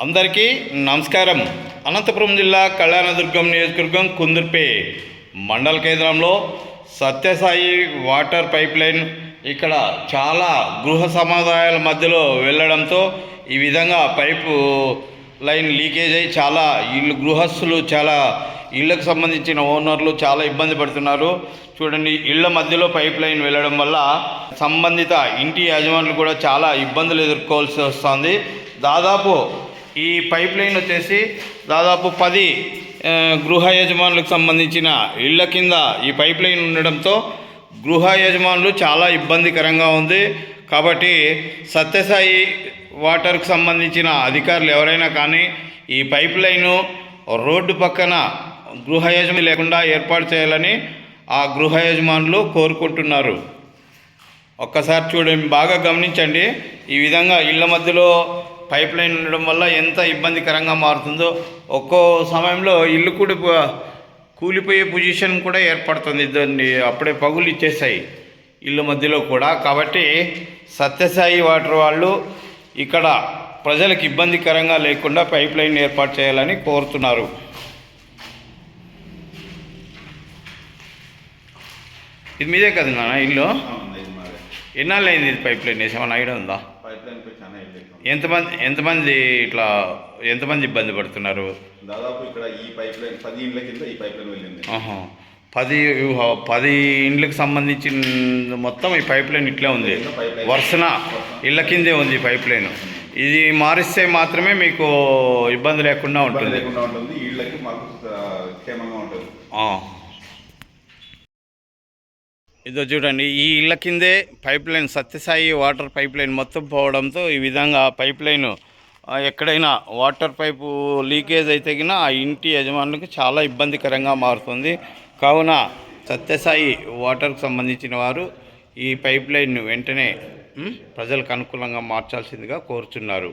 అందరికీ నమస్కారం. అనంతపురం జిల్లా కళ్యాణదుర్గం నియోజకవర్గం కుందుర్పే మండల కేంద్రంలో సత్యసాయి వాటర్ పైప్ లైన్ ఇక్కడ చాలా గృహ సముదాయాల మధ్యలో వెళ్ళడంతో ఈ విధంగా పైపు లైన్ లీకేజ్ అయ్యి చాలా ఇల్లు గృహస్థులు చాలా ఇళ్ళకు సంబంధించిన ఓనర్లు చాలా ఇబ్బంది పడుతున్నారు. చూడండి ఇళ్ళ మధ్యలో పైప్ లైన్ వెళ్ళడం వల్ల సంబంధిత ఇంటి యజమానులు కూడా చాలా ఇబ్బందులు ఎదుర్కోవాల్సి వస్తుంది. దాదాపు ఈ పైప్ లైన్ వచ్చేసి దాదాపు పది గృహ యజమానులకు సంబంధించిన ఇళ్ళ కింద ఈ పైప్ లైన్ ఉండడంతో గృహ యజమానులు చాలా ఇబ్బందికరంగా ఉంది. కాబట్టి సత్యసాయి వాటర్కు సంబంధించిన అధికారులు ఎవరైనా కానీ ఈ పైప్ లైను రోడ్డు పక్కన గృహ యజమాని లేకుండా ఏర్పాటు చేయాలని ఆ గృహ యజమానులు కోరుకుంటున్నారు. ఒక్కసారి చూడండి బాగా గమనించండి. ఈ విధంగా ఇళ్ళ మధ్యలో పైప్ లైన్ ఉండడం వల్ల ఎంత ఇబ్బందికరంగా మారుతుందో ఒక్కో సమయంలో ఇల్లు కూడా కూలిపోయే పొజిషన్ కూడా ఏర్పడుతుంది. దాన్ని అప్పుడే పగులు ఇచ్చేస్తాయి ఇళ్ళ మధ్యలో కూడా. కాబట్టి సత్యసాయి వాటర్ వాళ్ళు ఇక్కడ ప్రజలకు ఇబ్బందికరంగా లేకుండా పైప్ లైన్ ఏర్పాటు చేయాలని కోరుతున్నారు. ఇది మీదే కదా నాన్న ఇల్లు. ఎన్నాళ్ళు అయింది ఇది పైప్ లైన్ వేసి ఏమైనా ఐడియా ఉందా పైప్ లైన్ పోయి చాలా ఏళ్ళు అవుతుంది. ఎంతమంది ఎంతమంది ఇట్లా ఎంతమంది ఇబ్బంది పడుతున్నారు? దాదాపు ఇక్కడ ఈ పైప్ లైన్ పది ఇండ్ల కింద ఈ పైప్ లైన్ వెళ్ళింది. పది పది ఇండ్లకు సంబంధించిన మొత్తం ఈ పైప్ లైన్ ఇట్లే ఉంది. వరుసన? ఇళ్ళ కిందే ఉంది ఈ పైప్ లైన్ ఇది మారిస్తే మాత్రమే మీకు ఇబ్బంది లేకుండా ఉంటుంది. లేకుండా ఉంటుంది. ఇళ్ళకి మాకు క్షేమంగా ఉంటుంది. ఇదో చూడండి ఈ ఇళ్ళ కిందే pipe line Sathya Sai water pipe line మొత్తం పోవడంతో ఈ విధంగా పైప్ లైన్ ఎక్కడైనా వాటర్ పైపు లీకేజ్ అయితే గిన ఆ ఇంటి యజమానులకు చాలా ఇబ్బందికరంగా మారుతుంది. కావున సత్యసాయి వాటర్కు సంబంధించిన వారు ఈ పైప్ లైన్ను వెంటనే ప్రజలకు అనుకూలంగా మార్చాల్సిందిగా కోరుచున్నారు.